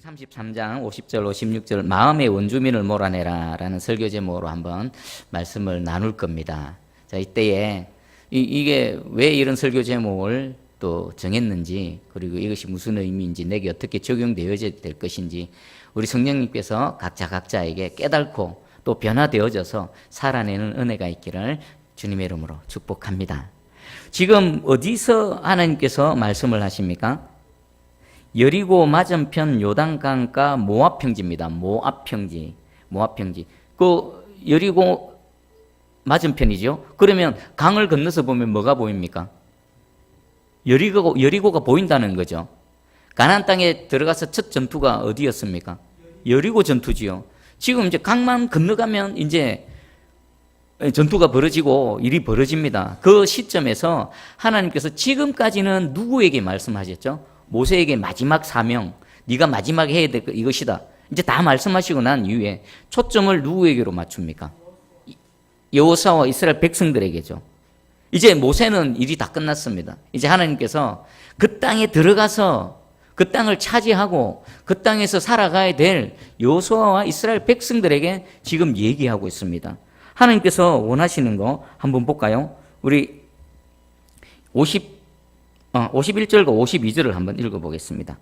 33장 50절 56절 마음의 원주민을 몰아내라 라는 설교 제목으로 한번 말씀을 나눌 겁니다. 자, 이때에 이, 게왜 이런 설교 제목을 또 정했는지 그리고 이것이 무슨 의미인지 내게 어떻게 적용되어야 될 것인지 우리 성령님께서 각자 각자에게 깨닫고 또 변화되어져서 살아내는 은혜가 있기를 주님의 이름으로 축복합니다. 지금 어디서 하나님께서 말씀을 하십니까? 여리고 맞은편 요단강가 모압 평지입니다. 모압 평지. 모압 평지. 그 여리고 맞은편이죠. 그러면 강을 건너서 보면 뭐가 보입니까? 여리고 여리고가 보인다는 거죠. 가나안 땅에 들어가서 첫 전투가 어디였습니까? 여리고 전투지요. 지금 이제 강만 건너가면 이제 전투가 벌어지고 일이 벌어집니다. 그 시점에서 하나님께서 지금까지는 누구에게 말씀하셨죠? 모세에게 마지막 사명, 네가 마지막에 해야 될것 이것이다. 이제 다 말씀하시고 난 이후에 초점을 누구에게로 맞춥니까? 여호사와 이스라엘 백성들에게죠. 이제 모세는 일이 다 끝났습니다. 이제 하나님께서 그 땅에 들어가서 그 땅을 차지하고 그 땅에서 살아가야 될 여호수아와 이스라엘 백성들에게 지금 얘기하고 있습니다. 하나님께서 원하시는 거 한번 볼까요? 우리 50 어, 51절과 52절을 한번 읽어보겠습니다.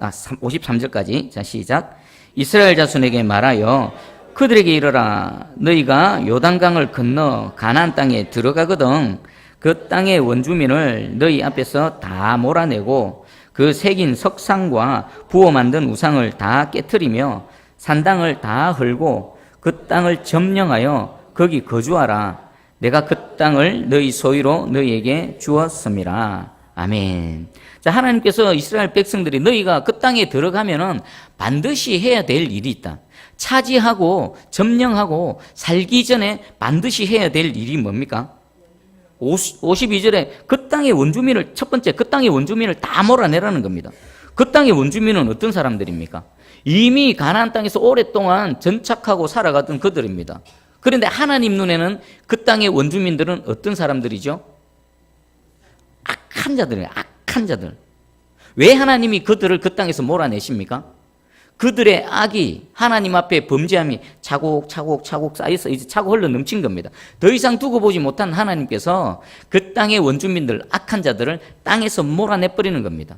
아, 53절까지. 자, 시작. 이스라엘 자손에게 말하여 그들에게 이르라. 너희가 요단강을 건너 가나안 땅에 들어가거든. 그 땅의 원주민을 너희 앞에서 다 몰아내고 그 새긴 석상과 부어 만든 우상을 다 깨뜨리며 산당을 다 헐고 그 땅을 점령하여 거기 거주하라. 내가 그 땅을 너희 소유로 너희에게 주었음이라. 아멘. 자, 하나님께서 이스라엘 백성들이 너희가 그 땅에 들어가면은 반드시 해야 될 일이 있다. 차지하고 점령하고 살기 전에 반드시 해야 될 일이 뭡니까? 52절에 그 땅의 원주민을 첫 번째 그 땅의 원주민을 다 몰아내라는 겁니다. 그 땅의 원주민은 어떤 사람들입니까? 이미 가나안 땅에서 오랫동안 전착하고 살아가던 그들입니다. 그런데 하나님 눈에는 그 땅의 원주민들은 어떤 사람들이죠? 악한 자들이에요. 악한 자들. 왜 하나님이 그들을 그 땅에서 몰아내십니까? 그들의 악이 하나님 앞에 범죄함이 차곡차곡 차곡 쌓여서 이제 차고 흘러 넘친 겁니다. 더 이상 두고 보지 못한 하나님께서 그 땅의 원주민들, 악한 자들을 땅에서 몰아내버리는 겁니다.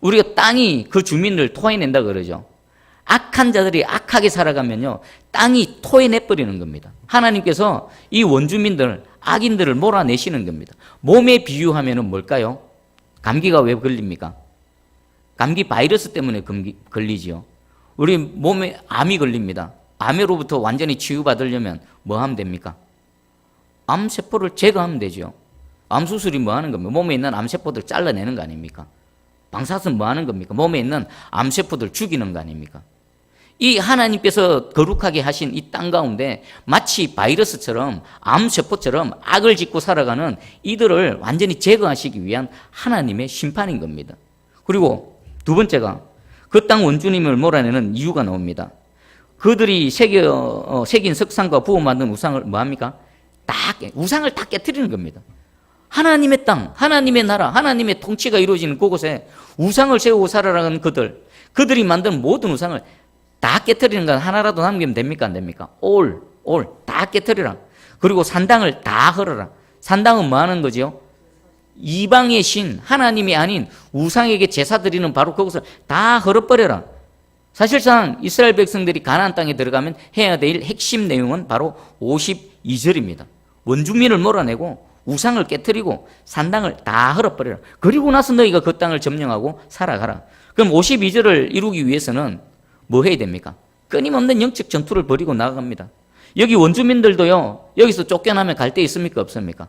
우리가 땅이 그 주민을 토해낸다 그러죠. 악한 자들이 악하게 살아가면요, 땅이 토해내 버리는 겁니다. 하나님께서 이 원주민들, 악인들을 몰아내시는 겁니다. 몸에 비유하면 뭘까요? 감기가 왜 걸립니까? 감기 바이러스 때문에 감기, 걸리지요. 우리 몸에 암이 걸립니다. 암으로부터 완전히 치유받으려면 뭐 하면 됩니까? 암세포를 제거하면 되죠. 암수술이 뭐 하는 겁니까? 몸에 있는 암세포들 잘라내는 거 아닙니까? 방사선 뭐 하는 겁니까? 몸에 있는 암세포들 죽이는 거 아닙니까? 이 하나님께서 거룩하게 하신 이 땅 가운데 마치 바이러스처럼 암세포처럼 악을 짓고 살아가는 이들을 완전히 제거하시기 위한 하나님의 심판인 겁니다. 그리고 두 번째가 그 땅 원주님을 몰아내는 이유가 나옵니다. 그들이 새겨, 어, 새긴 석상과 부어 만든 우상을 뭐 합니까? 다 깨, 우상을 다 깨뜨리는 겁니다. 하나님의 땅, 하나님의 나라, 하나님의 통치가 이루어지는 그곳에 우상을 세우고 살아가는 그들, 그들이 만든 모든 우상을 다 깨뜨리는 건 하나라도 남기면 됩니까? 안 됩니까? 올, 올, 다 깨뜨리라. 그리고 산당을 다 헐어라. 산당은 뭐 하는 거지요? 이방의 신, 하나님이 아닌 우상에게 제사 드리는 바로 그것을 다 헐어버려라. 사실상 이스라엘 백성들이 가나안 땅에 들어가면 해야 될 핵심 내용은 바로 52절입니다. 원주민을 몰아내고 우상을 깨뜨리고 산당을 다 헐어버려라. 그리고 나서 너희가 그 땅을 점령하고 살아가라. 그럼 52절을 이루기 위해서는 뭐 해야 됩니까? 끊임없는 영적 전투를 벌이고 나아갑니다. 여기 원주민들도요, 여기서 쫓겨나면 갈 데 있습니까? 없습니까?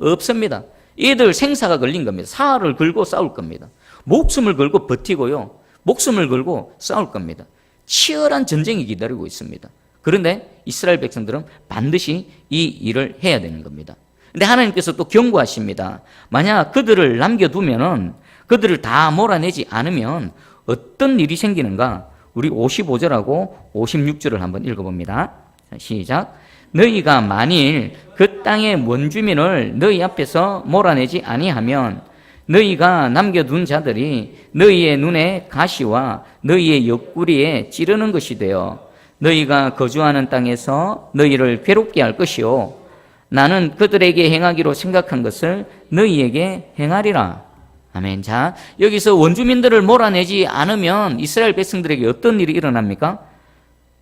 없습니다. 얘들 생사가 걸린 겁니다. 사활을 걸고 싸울 겁니다. 목숨을 걸고 버티고요, 목숨을 걸고 싸울 겁니다. 치열한 전쟁이 기다리고 있습니다. 그런데 이스라엘 백성들은 반드시 이 일을 해야 되는 겁니다. 근데 하나님께서 또 경고하십니다. 만약 그들을 남겨두면은 그들을 다 몰아내지 않으면 어떤 일이 생기는가? 우리 55절하고 56절을 한번 읽어봅니다. 시작. 너희가 만일 그 땅의 원주민을 너희 앞에서 몰아내지 아니하면 너희가 남겨둔 자들이 너희의 눈에 가시와 너희의 옆구리에 찌르는 것이 되어 너희가 거주하는 땅에서 너희를 괴롭게 할 것이요 나는 그들에게 행하기로 생각한 것을 너희에게 행하리라. 아멘. 자, 여기서 원주민들을 몰아내지 않으면 이스라엘 백성들에게 어떤 일이 일어납니까?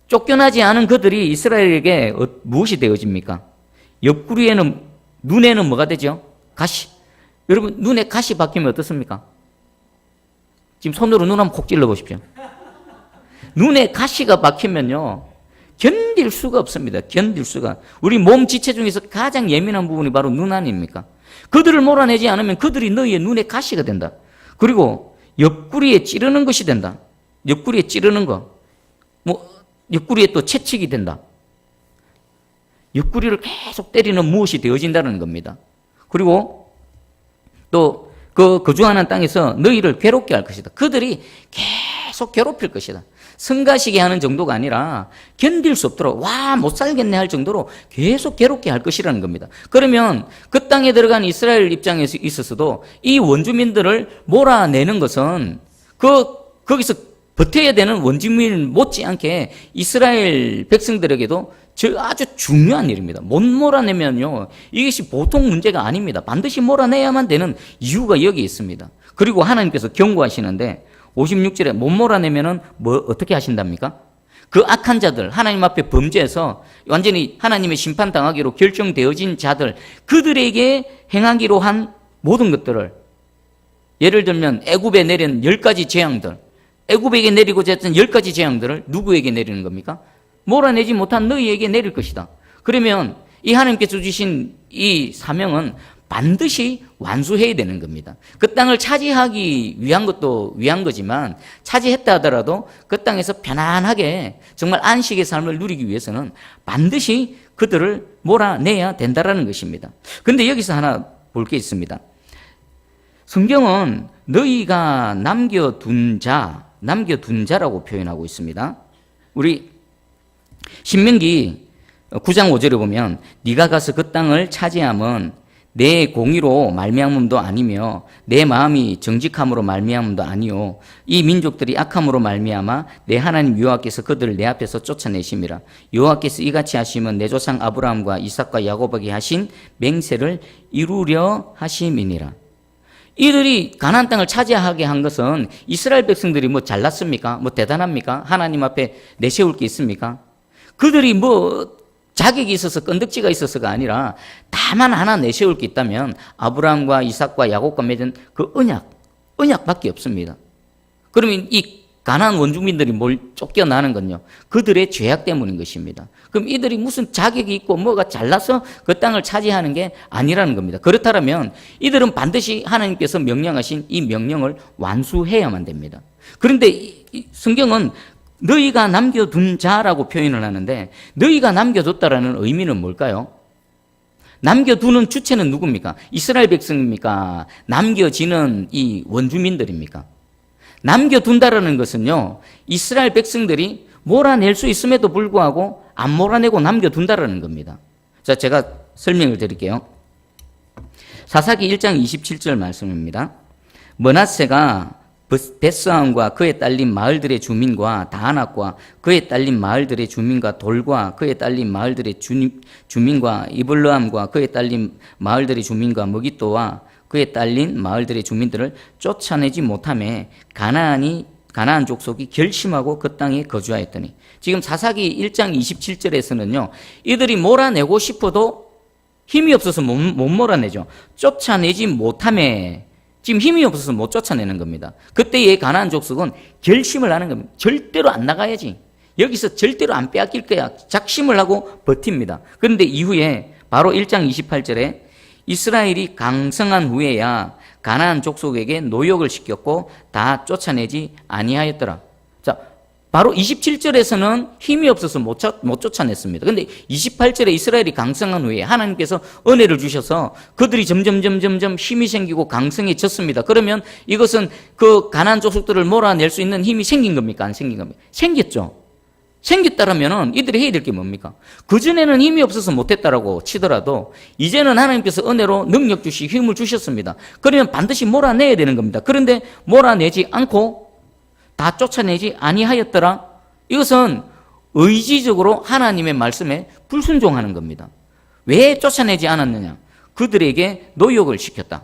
쫓겨나지 않은 그들이 이스라엘에게 어- 무엇이 되어집니까? 옆구리에는, 눈에는 뭐가 되죠? 가시. 여러분, 눈에 가시 박히면 어떻습니까? 지금 손으로 눈 한번 콕 찔러 보십시오. 눈에 가시가 박히면요. 견딜 수가 없습니다. 견딜 수가. 우리 몸 지체 중에서 가장 예민한 부분이 바로 눈 아닙니까? 그들을 몰아내지 않으면 그들이 너희의 눈에 가시가 된다. 그리고 옆구리에 찌르는 것이 된다. 옆구리에 찌르는 거. 뭐, 옆구리에 또 채찍이 된다. 옆구리를 계속 때리는 무엇이 되어진다는 겁니다. 그리고 또 그 거주하는 땅에서 너희를 괴롭게 할 것이다. 그들이 계속 괴롭힐 것이다. 성가시게 하는 정도가 아니라 견딜 수 없도록 와 못 살겠네 할 정도로 계속 괴롭게 할 것이라는 겁니다. 그러면 그 땅에 들어간 이스라엘 입장에서 있어서도 이 원주민들을 몰아내는 것은 그 거기서 버텨야 되는 원주민 못지않게 이스라엘 백성들에게도 저 아주 중요한 일입니다. 못 몰아내면요. 이것이 보통 문제가 아닙니다. 반드시 몰아내야만 되는 이유가 여기 있습니다. 그리고 하나님께서 경고하시는데 56절에 못 몰아내면은 뭐 어떻게 하신답니까? 그 악한 자들, 하나님 앞에 범죄해서 완전히 하나님의 심판 당하기로 결정되어진 자들, 그들에게 행하기로 한 모든 것들을 예를 들면 애굽에 내린 열 가지 재앙들, 애굽에게 내리고자 했던 열 가지 재앙들을 누구에게 내리는 겁니까? 몰아내지 못한 너희에게 내릴 것이다. 그러면 이 하나님께서 주신 이 사명은 반드시 완수해야 되는 겁니다. 그 땅을 차지하기 위한 것도 위한 거지만 차지했다 하더라도 그 땅에서 편안하게 정말 안식의 삶을 누리기 위해서는 반드시 그들을 몰아내야 된다라는 것입니다. 근데 여기서 하나 볼 게 있습니다. 성경은 너희가 남겨둔 자, 남겨둔 자라고 표현하고 있습니다. 우리 신명기 9장 5절에 보면 네가 가서 그 땅을 차지함은 내 공의로 말미암음도 아니며 내 마음이 정직함으로 말미암음도 아니요 이 민족들이 악함으로 말미암아 내 하나님 여호와께서 그들을 내 앞에서 쫓아내심이라 여호와께서 이같이 하시면 내 조상 아브라함과 이삭과 야곱에게 하신 맹세를 이루려 하심이니라 이들이 가나안 땅을 차지하게 한 것은 이스라엘 백성들이 뭐 잘났습니까? 뭐 대단합니까? 하나님 앞에 내세울 게 있습니까? 그들이 뭐 자격이 있어서 건덕지가 있어서가 아니라 다만 하나 내세울 게 있다면 아브라함과 이삭과 야곱과 맺은 그 언약, 언약밖에 없습니다. 그러면 이 가나안 원주민들이 뭘 쫓겨나는 건요. 그들의 죄악 때문인 것입니다. 그럼 이들이 무슨 자격이 있고 뭐가 잘나서 그 땅을 차지하는 게 아니라는 겁니다. 그렇다면 이들은 반드시 하나님께서 명령하신 이 명령을 완수해야만 됩니다. 그런데 성경은 너희가 남겨둔 자라고 표현을 하는데 너희가 남겨뒀다라는 의미는 뭘까요? 남겨두는 주체는 누굽니까? 이스라엘 백성입니까? 남겨지는 이 원주민들입니까? 남겨둔다라는 것은요, 이스라엘 백성들이 몰아낼 수 있음에도 불구하고 안 몰아내고 남겨둔다라는 겁니다. 자, 제가 설명을 드릴게요. 사사기 1장 27절 말씀입니다. 머나세가 베스함과 그에 딸린 마을들의 주민과 다하낙과 그에 딸린 마을들의 주민과 돌과 그에 딸린 마을들의 주, 주민과 이블르함과 그에 딸린 마을들의 주민과 머기또와 그에 딸린 마을들의 주민들을 쫓아내지 못함에 가나안이 가나안 족속이 결심하고 그 땅에 거주하였더니 지금 사사기 1장 27절에서는요 이들이 몰아내고 싶어도 힘이 없어서 못, 못 몰아내죠. 쫓아내지 못함에 지금 힘이 없어서 못 쫓아내는 겁니다. 그때의 가나안 족속은 결심을 하는 겁니다. 절대로 안 나가야지. 여기서 절대로 안 빼앗길 거야. 작심을 하고 버팁니다. 그런데 이후에 바로 1장 28절에 이스라엘이 강성한 후에야 가나안 족속에게 노역을 시켰고 다 쫓아내지 아니하였더라. 자, 바로 27절에서는 힘이 없어서 못, 쫓, 못 쫓아냈습니다. 근데 28절에 이스라엘이 강성한 후에 하나님께서 은혜를 주셔서 그들이 점점, 점점, 점 힘이 생기고 강성해졌습니다. 그러면 이것은 그 가난 족속들을 몰아낼 수 있는 힘이 생긴 겁니까? 안 생긴 겁니까? 생겼죠. 생겼다라면은 이들이 해야 될 게 뭡니까? 그전에는 힘이 없어서 못했다라고 치더라도 이제는 하나님께서 은혜로 능력 주시 힘을 주셨습니다. 그러면 반드시 몰아내야 되는 겁니다. 그런데 몰아내지 않고 다 쫓아내지 아니하였더라. 이것은 의지적으로 하나님의 말씀에 불순종하는 겁니다. 왜 쫓아내지 않았느냐? 그들에게 노역을 시켰다.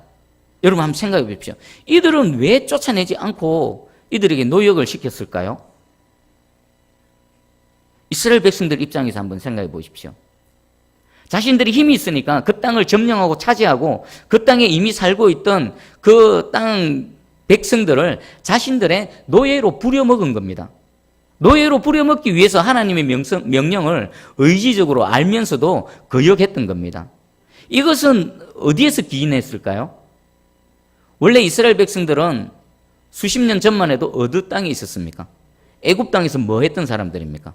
여러분 한번 생각해 보십시오. 이들은 왜 쫓아내지 않고 이들에게 노역을 시켰을까요? 이스라엘 백성들 입장에서 한번 생각해 보십시오. 자신들이 힘이 있으니까 그 땅을 점령하고 차지하고 그 땅에 이미 살고 있던 그 땅 백성들을 자신들의 노예로 부려먹은 겁니다. 노예로 부려먹기 위해서 하나님의 명성, 명령을 의지적으로 알면서도 거역했던 겁니다. 이것은 어디에서 기인했을까요? 원래 이스라엘 백성들은 수십 년 전만 해도 어느 땅에 있었습니까? 애굽 땅에서 뭐 했던 사람들입니까?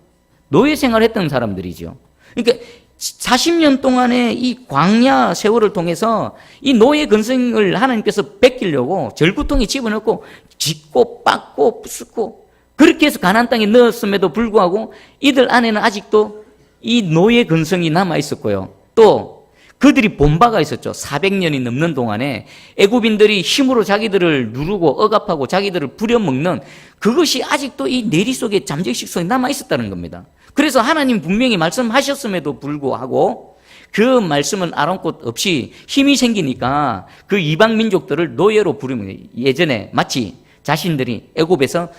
노예 생활했던 사람들이죠. 그러니까 40년 동안의 이 광야 세월을 통해서 이 노예 근성을 하나님께서 뺏기려고 절구통에 집어넣고 짓고 빻고 부수고 그렇게 해서 가나안 땅에 넣었음에도 불구하고 이들 안에는 아직도 이 노예 근성이 남아 있었고요. 또 그들이 본바가 있었죠. 400년이 넘는 동안에 애굽인들이 힘으로 자기들을 누르고 억압하고 자기들을 부려먹는 그것이 아직도 이 내리 속에 잠재의식 속에 남아 있었다는 겁니다. 그래서 하나님 분명히 말씀하셨음에도 불구하고 그 말씀은 아랑곳 없이 힘이 생기니까 그 이방 민족들을 노예로 부르면 예전에 마치 자신들이 애굽에서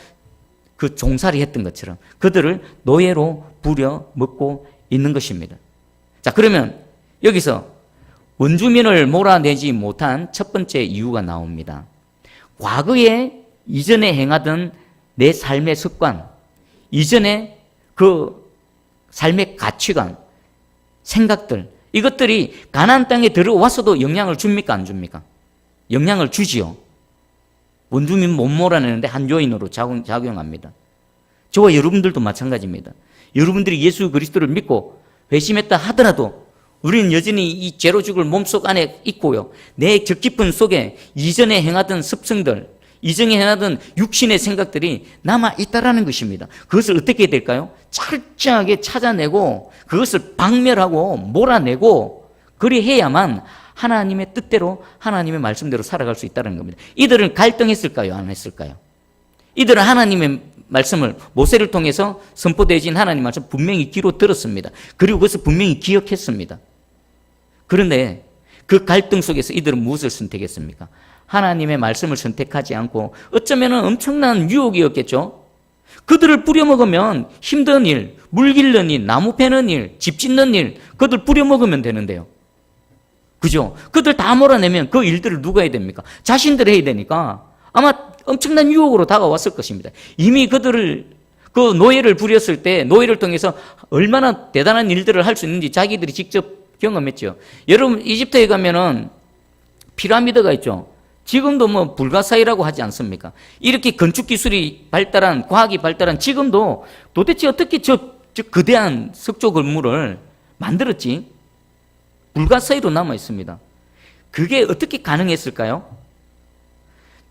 그 종살이 했던 것처럼 그들을 노예로 부려 먹고 있는 것입니다. 자, 그러면 여기서 원주민을 몰아내지 못한 첫 번째 이유가 나옵니다. 과거에 이전에 행하던 내 삶의 습관, 이전에 그 삶의 가치관, 생각들, 이것들이 가나안 땅에 들어와서도 영향을 줍니까 안 줍니까? 영향을 주지요. 원주민 못 몰아내는데 한 요인으로 작용, 작용합니다. 저와 여러분들도 마찬가지입니다. 여러분들이 예수 그리스도를 믿고 회심했다 하더라도 우리는 여전히 이 죄로 죽을 몸속 안에 있고요. 내 적깊은 속에 이전에 행하던 습성들, 이전에 행하던 육신의 생각들이 남아 있다라는 것입니다. 그것을 어떻게 해야 될까요? 철저하게 찾아내고 그것을 박멸하고 몰아내고 그리 해야만 하나님의 뜻대로 하나님의 말씀대로 살아갈 수 있다는 겁니다. 이들은 갈등했을까요? 안 했을까요? 이들은 하나님의 말씀을 모세를 통해서 선포되어진 하나님 말씀 분명히 귀로 들었습니다. 그리고 그것을 분명히 기억했습니다. 그런데 그 갈등 속에서 이들은 무엇을 선택했습니까? 하나님의 말씀을 선택하지 않고 어쩌면 엄청난 유혹이었겠죠? 그들을 뿌려먹으면 힘든 일, 물 길는 일, 나무 패는 일, 집 짓는 일, 그들 뿌려먹으면 되는데요. 그죠? 그들 다 몰아내면 그 일들을 누가 해야 됩니까? 자신들이 해야 되니까 아마 엄청난 유혹으로 다가왔을 것입니다. 이미 그들을 그 노예를 부렸을 때 노예를 통해서 얼마나 대단한 일들을 할 수 있는지 자기들이 직접 경험했죠. 여러분 이집트에 가면은 피라미드가 있죠. 지금도 뭐 불가사의라고 하지 않습니까? 이렇게 건축 기술이 발달한 과학이 발달한 지금도 도대체 어떻게 저, 저 거대한 석조 건물을 만들었지? 불가사의로 남아 있습니다. 그게 어떻게 가능했을까요?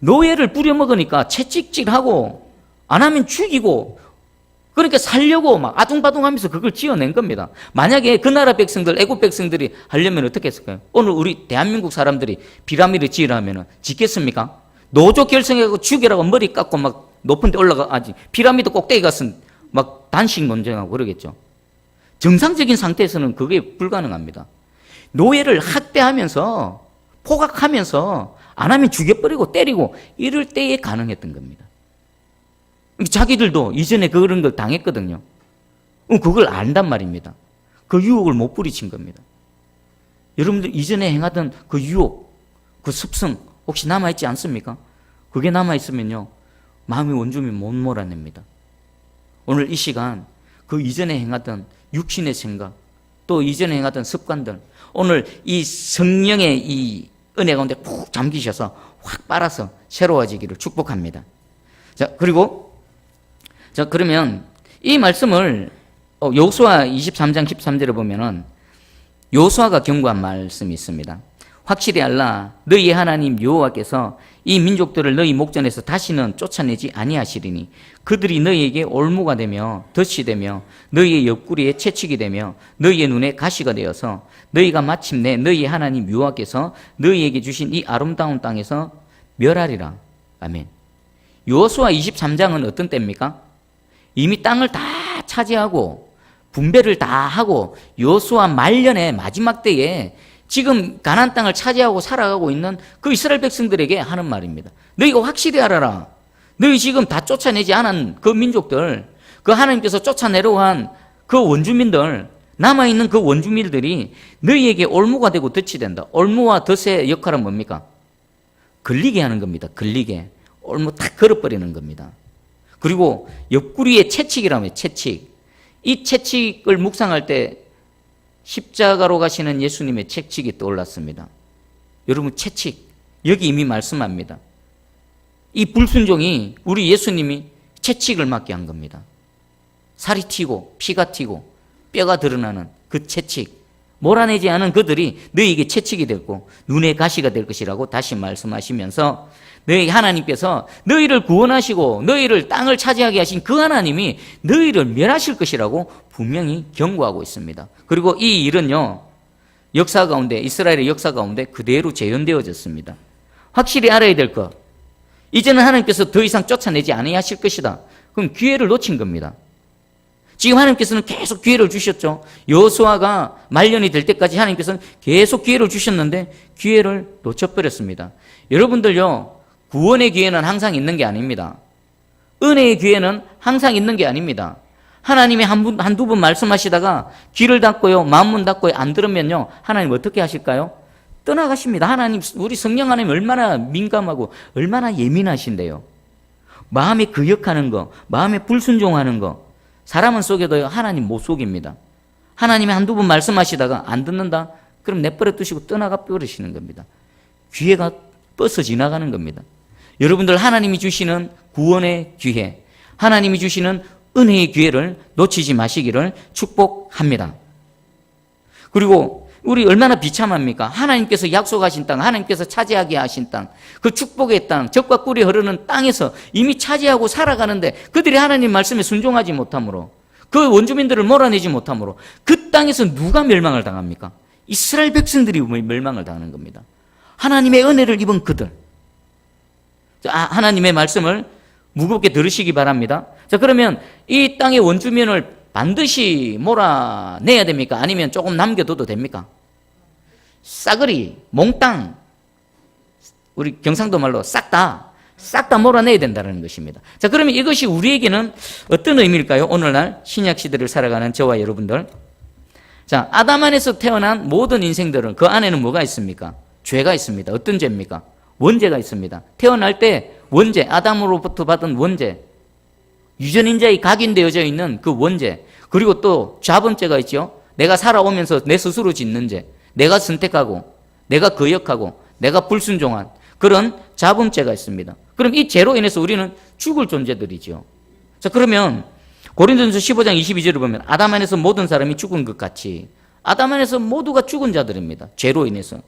노예를 뿌려먹으니까 채찍질하고 안 하면 죽이고 그러니까 살려고 막 아둥바둥하면서 그걸 지어낸 겁니다. 만약에 그 나라 백성들, 애국 백성들이 하려면 어떻게 했을까요? 오늘 우리 대한민국 사람들이 피라미드 지으라면 짓겠습니까? 노조 결성해갖고 죽이라고 머리 깎고 막 높은 데 올라가지. 피라미드 꼭대기 가서 막 단식 논쟁하고 그러겠죠. 정상적인 상태에서는 그게 불가능합니다. 노예를 학대하면서 포각하면서 안 하면 죽여버리고 때리고 이럴 때에 가능했던 겁니다. 자기들도 이전에 그런 걸 당했거든요. 그걸 안단 말입니다. 그 유혹을 못 부리친 겁니다. 여러분들 이전에 행하던 그 유혹, 그 습성 혹시 남아있지 않습니까? 그게 남아있으면요. 마음의 원주민 못 몰아냅니다. 오늘 이 시간 그 이전에 행하던 육신의 생각, 또 이전에 행하던 습관들, 오늘 이 성령의 이 은혜 가운데 푹 잠기셔서 확 빨아서 새로워지기를 축복합니다. 자, 그리고 자, 그러면 이 말씀을 어, 요수아 23장 13절에 보면은 요수아가 경고한 말씀이 있습니다. 확실히 알라 너희 하나님 여호와께서 이 민족들을 너희 목전에서 다시는 쫓아내지 아니하시리니 그들이 너희에게 올무가 되며 덫이 되며 너희의 옆구리에 채찍이 되며 너희의 눈에 가시가 되어서 너희가 마침내 너희 하나님 여호와께서 너희에게 주신 이 아름다운 땅에서 멸하리라. 아멘. 요수아 23장은 어떤 때입니까? 이미 땅을 다 차지하고 분배를 다 하고 요수아 말년의 마지막 때에 지금 가나안 땅을 차지하고 살아가고 있는 그 이스라엘 백성들에게 하는 말입니다. 너희가 확실히 알아라. 너희 지금 다 쫓아내지 않은 그 민족들, 그 하나님께서 쫓아내려고 한 그 원주민들, 남아있는 그 원주민들이 너희에게 올무가 되고 덫이 된다. 올무와 덫의 역할은 뭡니까? 걸리게 하는 겁니다. 걸리게. 올무 탁 걸어버리는 겁니다. 그리고 옆구리에 채찍이라며 채찍. 이 채찍을 묵상할 때 십자가로 가시는 예수님의 채찍이 떠올랐습니다. 여러분 채찍 여기 이미 말씀합니다. 이 불순종이 우리 예수님이 채찍을 맞게 한 겁니다. 살이 튀고 피가 튀고 뼈가 드러나는 그 채찍 몰아내지 않은 그들이 너희에게 채찍이 됐고 눈에 가시가 될 것이라고 다시 말씀하시면서 너희 하나님께서 너희를 구원하시고 너희를 땅을 차지하게 하신 그 하나님이 너희를 멸하실 것이라고 분명히 경고하고 있습니다. 그리고 이 일은요 역사 가운데 이스라엘의 역사 가운데 그대로 재현되어졌습니다. 확실히 알아야 될 것. 이제는 하나님께서 더 이상 쫓아내지 아니하실 것이다. 그럼 기회를 놓친 겁니다. 지금 하나님께서는 계속 기회를 주셨죠. 여호수아가 말년이 될 때까지 하나님께서는 계속 기회를 주셨는데 기회를 놓쳐버렸습니다. 여러분들요 구원의 기회는 항상 있는 게 아닙니다. 은혜의 기회는 항상 있는 게 아닙니다. 하나님이 한 분, 한두 번 말씀하시다가 귀를 닫고요, 마음문 닫고요, 안 들으면요, 하나님 어떻게 하실까요? 떠나가십니다. 하나님, 우리 성령 하나님 얼마나 민감하고 얼마나 예민하신데요. 마음에 거역하는 거, 마음에 불순종하는 거, 사람은 속여도 하나님 못 속입니다. 하나님이 한두 번 말씀하시다가 안 듣는다? 그럼 내버려 두시고 떠나가 버리시는 겁니다. 기회가 뻗어 지나가는 겁니다. 여러분들 하나님이 주시는 구원의 기회, 하나님이 주시는 은혜의 기회를 놓치지 마시기를 축복합니다. 그리고 우리 얼마나 비참합니까? 하나님께서 약속하신 땅, 하나님께서 차지하게 하신 땅, 그 축복의 땅, 적과 꿀이 흐르는 땅에서 이미 차지하고 살아가는데 그들이 하나님 말씀에 순종하지 못함으로 그 원주민들을 몰아내지 못함으로 그 땅에서 누가 멸망을 당합니까? 이스라엘 백성들이 멸망을 당하는 겁니다. 하나님의 은혜를 입은 그들. 자, 하나님의 말씀을 무겁게 들으시기 바랍니다. 자, 그러면 이 땅의 원주민을 반드시 몰아내야 됩니까? 아니면 조금 남겨둬도 됩니까? 싸그리, 몽땅, 우리 경상도 말로 싹 다, 싹 다 몰아내야 된다는 것입니다. 자, 그러면 이것이 우리에게는 어떤 의미일까요? 오늘날 신약 시대를 살아가는 저와 여러분들. 자, 아담 안에서 태어난 모든 인생들은 그 안에는 뭐가 있습니까? 죄가 있습니다. 어떤 죄입니까? 원죄가 있습니다. 태어날 때 원죄, 아담으로부터 받은 원죄, 유전인자에 각인되어져 있는 그 원죄, 그리고 또 자범죄가 있죠. 내가 살아오면서 내 스스로 짓는 죄, 내가 선택하고, 내가 거역하고, 내가 불순종한 그런 자범죄가 있습니다. 그럼 이 죄로 인해서 우리는 죽을 존재들이죠. 자, 그러면 고린도전서 15장 22절을 보면 아담 안에서 모든 사람이 죽은 것 같이 아담 안에서 모두가 죽은 자들입니다. 죄로 인해서.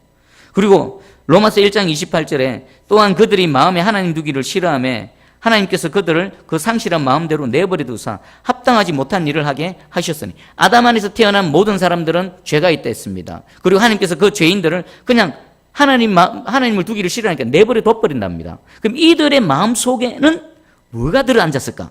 그리고 로마서 1장 28절에 또한 그들이 마음에 하나님 두기를 싫어함에 하나님께서 그들을 그 상실한 마음대로 내버려 두사 합당하지 못한 일을 하게 하셨으니 아담 안에서 태어난 모든 사람들은 죄가 있다 했습니다. 그리고 하나님께서 그 죄인들을 그냥 하나님 하나님을 두기를 싫어하니까 내버려 둬버린답니다. 그럼 이들의 마음 속에는 뭐가 들어앉았을까?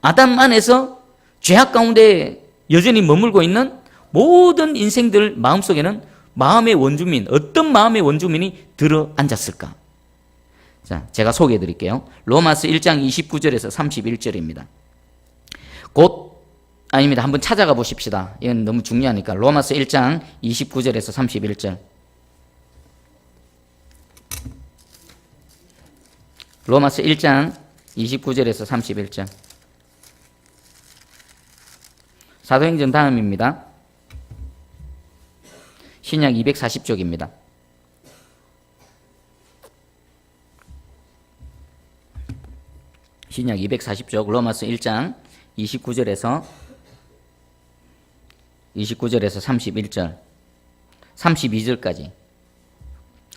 아담 안에서 죄악 가운데 여전히 머물고 있는 모든 인생들 마음 속에는 마음의 원주민, 어떤 마음의 원주민이 들어 앉았을까? 자, 제가 소개해 드릴게요. 로마스 1장 29절에서 31절입니다. 곧, 아닙니다. 한번 찾아가 보십시다. 이건 너무 중요하니까. 로마스 1장 29절에서 31절. 로마스 1장 29절에서 31절. 사도행전 다음입니다. 신약 240쪽입니다. 신약 240쪽 로마서 1장 29절에서 29절에서 31절 32절까지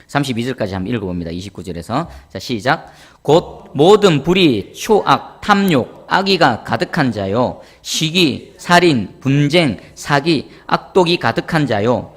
32절까지 한번 읽어봅니다. 29절에서. 자, 시작. 곧 모든 불의, 초악, 탐욕, 악의가 가득한 자요. 시기, 살인, 분쟁, 사기, 악독이 가득한 자요.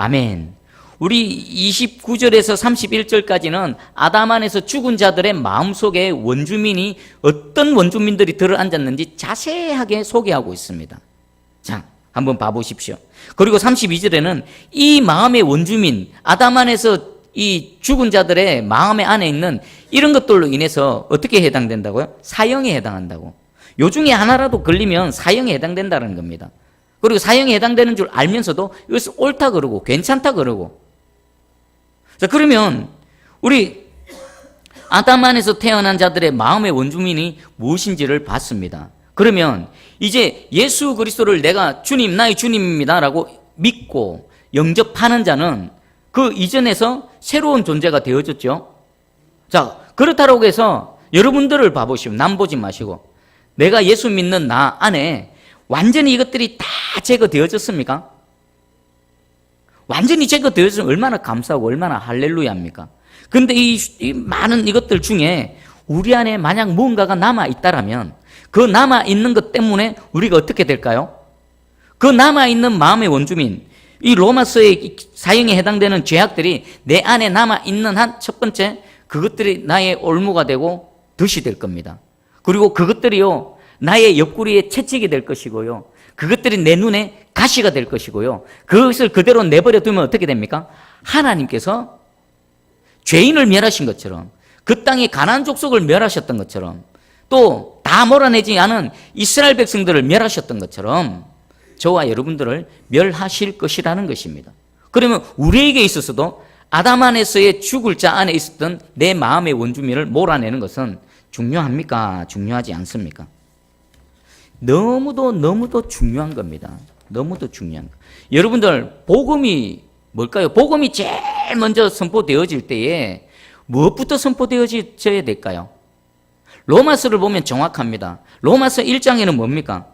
아멘. 우리 29절에서 31절까지는 아담 안에서 죽은 자들의 마음속에 원주민이 어떤 원주민들이 들어앉았는지 자세하게 소개하고 있습니다. 자, 한번 봐보십시오. 그리고 32절에는 이 마음의 원주민, 아담 안에서 이 죽은 자들의 마음의 안에 있는 이런 것들로 인해서 어떻게 해당된다고요? 사형에 해당한다고. 요 중에 하나라도 걸리면 사형에 해당된다는 겁니다. 그리고 사형에 해당되는 줄 알면서도 이것을 옳다 그러고 괜찮다 그러고. 자, 그러면 우리 아담 안에서 태어난 자들의 마음의 원주민이 무엇인지를 봤습니다. 그러면 이제 예수 그리스도를 내가 주님, 나의 주님입니다라고 믿고 영접하는 자는 그 이전에서 새로운 존재가 되어졌죠. 자, 그렇다고 해서 여러분들을 봐보시면 남 보지 마시고 내가 예수 믿는 나 안에 완전히 이것들이 다 제거되어졌습니까? 완전히 제거되어졌으면 얼마나 감사하고 얼마나 할렐루야입니까? 근데 이, 이 많은 이것들 중에 우리 안에 만약 무언가가 남아 있다라면 그 남아 있는 것 때문에 우리가 어떻게 될까요? 그 남아 있는 마음의 원주민, 이 로마서의 사형에 해당되는 죄악들이 내 안에 남아 있는 한 첫 번째 그것들이 나의 올무가 되고 덫이 될 겁니다. 그리고 그것들이요 나의 옆구리에 채찍이 될 것이고요. 그것들이 내 눈에 가시가 될 것이고요. 그것을 그대로 내버려 두면 어떻게 됩니까? 하나님께서 죄인을 멸하신 것처럼 그 땅의 가난 족속을 멸하셨던 것처럼 또 다 몰아내지 않은 이스라엘 백성들을 멸하셨던 것처럼 저와 여러분들을 멸하실 것이라는 것입니다. 그러면 우리에게 있어서도 아담 안에서의 죽을 자 안에 있었던 내 마음의 원주민을 몰아내는 것은 중요합니까? 중요하지 않습니까? 너무도 너무도 중요한 겁니다. 너무도 중요한 거. 여러분들 복음이 뭘까요? 복음이 제일 먼저 선포되어질 때에 무엇부터 선포되어져야 될까요? 로마서를 보면 정확합니다. 로마서 1장에는 뭡니까?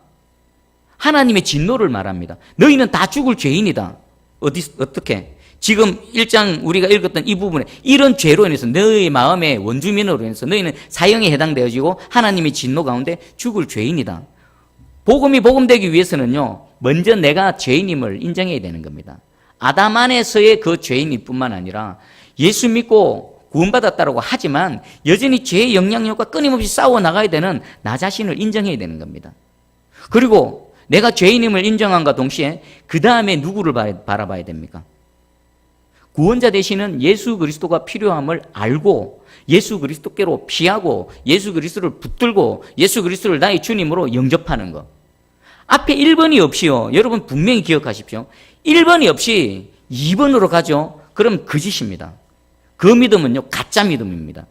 하나님의 진노를 말합니다. 너희는 다 죽을 죄인이다. 어디 어떻게? 지금 1장 우리가 읽었던 이 부분에 이런 죄로 인해서 너희 마음의 원주민으로 인해서 너희는 사형에 해당되어지고 하나님의 진노 가운데 죽을 죄인이다. 복음이 복음되기 위해서는요. 먼저 내가 죄인임을 인정해야 되는 겁니다. 아담 안에서의 그 죄인일 뿐만 아니라 예수 믿고 구원받았다고 하지만 여전히 죄의 영향력과 끊임없이 싸워 나가야 되는 나 자신을 인정해야 되는 겁니다. 그리고 내가 죄인임을 인정함과 동시에 그 다음에 누구를 바라봐야 됩니까? 구원자 되시는 예수 그리스도가 필요함을 알고 예수 그리스도께로 피하고 예수 그리스도를 붙들고 예수 그리스도를 나의 주님으로 영접하는 것. 앞에 1번이 없이요. 여러분 분명히 기억하십시오. 1번이 없이 2번으로 가죠. 그럼 거짓입니다. 그 믿음은요, 가짜 믿음입니다.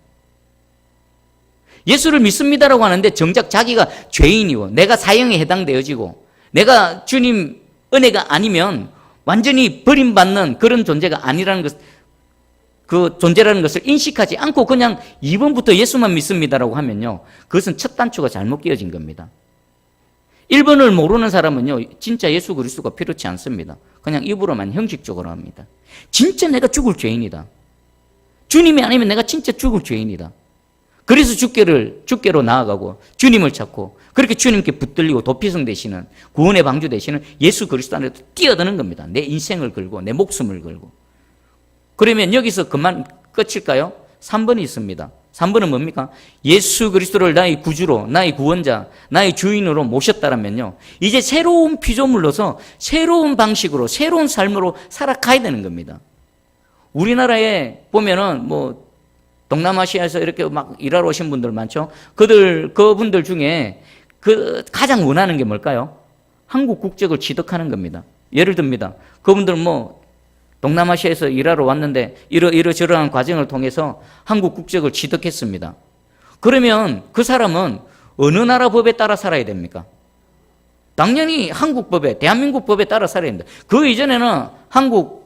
예수를 믿습니다라고 하는데 정작 자기가 죄인이고 내가 사형에 해당되어지고 내가 주님 은혜가 아니면 완전히 버림받는 그런 존재가 아니라는 것, 그 존재라는 것을 인식하지 않고 그냥 2번부터 예수만 믿습니다라고 하면요. 그것은 첫 단추가 잘못 끼어진 겁니다. 1번을 모르는 사람은요, 진짜 예수 그리스도가 필요치 않습니다. 그냥 입으로만 형식적으로 합니다. 진짜 내가 죽을 죄인이다. 주님이 아니면 내가 진짜 죽을 죄인이다. 그래서 주께를, 주께로 나아가고 주님을 찾고 그렇게 주님께 붙들리고 도피성 되시는 구원의 방주 되시는 예수 그리스도 안에 뛰어드는 겁니다. 내 인생을 걸고 내 목숨을 걸고. 그러면 여기서 그만 끝일까요? 3번이 있습니다. 3번은 뭡니까? 예수 그리스도를 나의 구주로, 나의 구원자, 나의 주인으로 모셨다라면요. 이제 새로운 피조물로서 새로운 방식으로, 새로운 삶으로 살아가야 되는 겁니다. 우리나라에 보면은 뭐 동남아시아에서 이렇게 막 일하러 오신 분들 많죠. 그들 그분들 중에 그 가장 원하는 게 뭘까요? 한국 국적을 취득하는 겁니다. 예를 듭니다. 그분들 뭐 동남아시아에서 일하러 왔는데 이러 이러저러한 과정을 통해서 한국 국적을 취득했습니다. 그러면 그 사람은 어느 나라 법에 따라 살아야 됩니까? 당연히 한국 법에 대한민국 법에 따라 살아야 됩니다. 그 이전에는 한국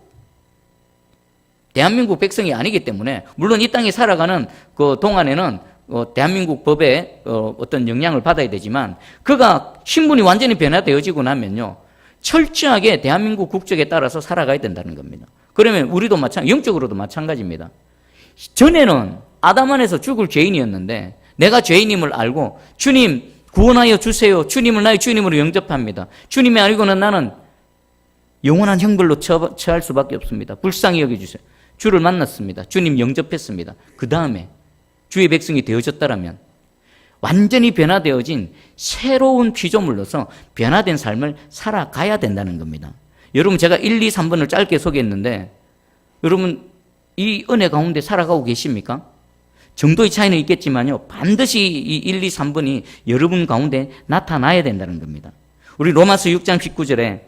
대한민국 백성이 아니기 때문에 물론 이 땅에 살아가는 그 동안에는 어, 대한민국 법에 어, 어떤 영향을 받아야 되지만 그가 신분이 완전히 변화되어지고 나면요 철저하게 대한민국 국적에 따라서 살아가야 된다는 겁니다. 그러면 우리도 마찬 영적으로도 마찬가지입니다. 전에는 아담 안에서 죽을 죄인이었는데 내가 죄인임을 알고 주님 구원하여 주세요. 주님을 나의 주님으로 영접합니다. 주님이 알고는 나는 영원한 형벌로 처, 처할 수밖에 없습니다. 불쌍히 여겨주세요. 주를 만났습니다. 주님 영접했습니다. 그 다음에 주의 백성이 되어졌다라면 완전히 변화되어진 새로운 피조물로서 변화된 삶을 살아가야 된다는 겁니다. 여러분 제가 1, 2, 3번을 짧게 소개했는데 여러분 이 은혜 가운데 살아가고 계십니까? 정도의 차이는 있겠지만요. 반드시 이 1, 2, 3번이 여러분 가운데 나타나야 된다는 겁니다. 우리 로마서 6장 19절에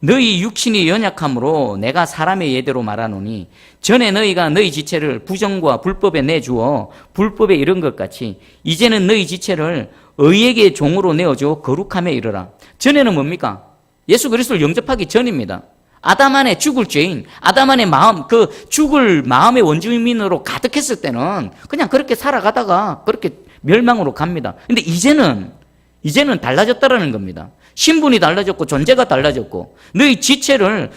너희 육신이 연약함으로 내가 사람의 예대로 말하노니 전에 너희가 너희 지체를 부정과 불법에 내주어 불법에 이른 것 같이 이제는 너희 지체를 의에게 종으로 내어줘 거룩함에 이르라. 전에는 뭡니까? 예수 그리스도를 영접하기 전입니다. 아담 안에 죽을 죄인, 아담 안에 마음, 그 죽을 마음의 원주민으로 가득했을 때는 그냥 그렇게 살아가다가 그렇게 멸망으로 갑니다. 근데 이제는, 이제는 달라졌다라는 겁니다. 신분이 달라졌고 존재가 달라졌고 너희 지체를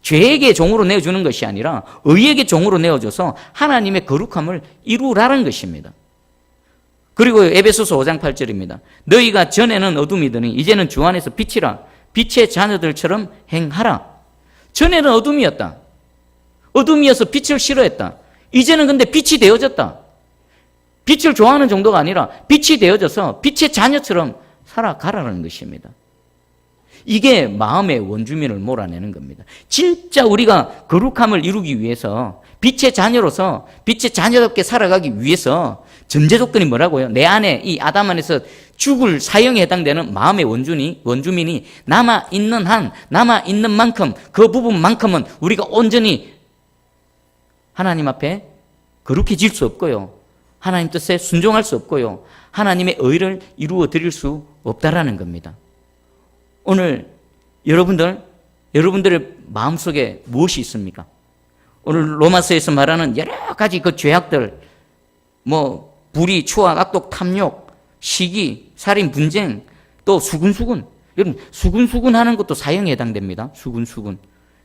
죄에게 종으로 내어주는 것이 아니라 의에게 종으로 내어줘서 하나님의 거룩함을 이루라는 것입니다. 그리고 에베소서 5장 8절입니다. 너희가 전에는 어둠이더니 이제는 주 안에서 빛이라 빛의 자녀들처럼 행하라. 전에는 어둠이었다. 어둠이어서 빛을 싫어했다. 이제는 근데 빛이 되어졌다. 빛을 좋아하는 정도가 아니라 빛이 되어져서 빛의 자녀처럼 살아가라는 것입니다. 이게 마음의 원주민을 몰아내는 겁니다. 진짜 우리가 거룩함을 이루기 위해서 빛의 자녀로서 빛의 자녀답게 살아가기 위해서 전제 조건이 뭐라고요? 내 안에 이 아담 안에서 죽을 사형에 해당되는 마음의 원주니 원주민이 남아 있는 한 남아 있는 만큼 그 부분만큼은 우리가 온전히 하나님 앞에 거룩해질 수 없고요. 하나님 뜻에 순종할 수 없고요. 하나님의 의를 이루어 드릴 수 없다라는 겁니다. 오늘 여러분들 여러분들의 마음속에 무엇이 있습니까? 오늘 로마서에서 말하는 여러 가지 그 죄악들 뭐 불의, 추악, 악독, 탐욕, 시기, 살인, 분쟁, 또 수군수군. 여러분 수군수군 하는 것도 사형에 해당됩니다. 수군수군.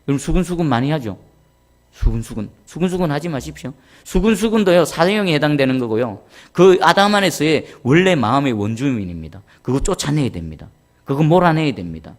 여러분 수군수군 많이 하죠. 수군수군. 수군수군 하지 마십시오. 수군수군도요, 사형에 해당되는 거고요. 그 아담 안에서의 원래 마음의 원주민입니다. 그거 쫓아내야 됩니다. 그거 몰아내야 됩니다.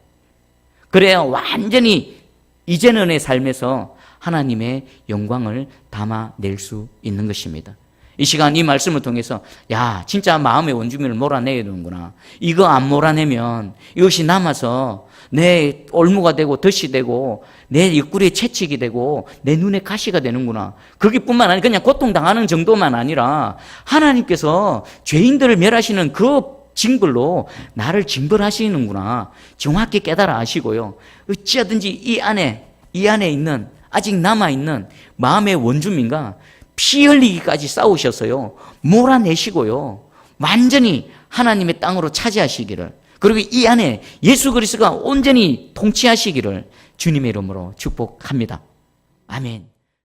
그래야 완전히 이제는 의 삶에서 하나님의 영광을 담아낼 수 있는 것입니다. 이 시간 이 말씀을 통해서 야 진짜 마음의 원주민을 몰아내야 되는구나. 이거 안 몰아내면 이것이 남아서 내 올무가 되고 덫이 되고 내 옆구리에 채찍이 되고 내 눈에 가시가 되는구나. 거기뿐만 아니라 그냥 고통당하는 정도만 아니라 하나님께서 죄인들을 멸하시는 그 징벌로 나를 징벌하시는구나. 정확히 깨달아 아시고요. 어찌하든지 이 안에 이 안에 있는 아직 남아 있는 마음의 원주민과 피 흘리기까지 싸우셔서요. 몰아내시고요. 완전히 하나님의 땅으로 차지하시기를. 그리고 이 안에 예수 그리스도가 온전히 통치하시기를 주님의 이름으로 축복합니다. 아멘.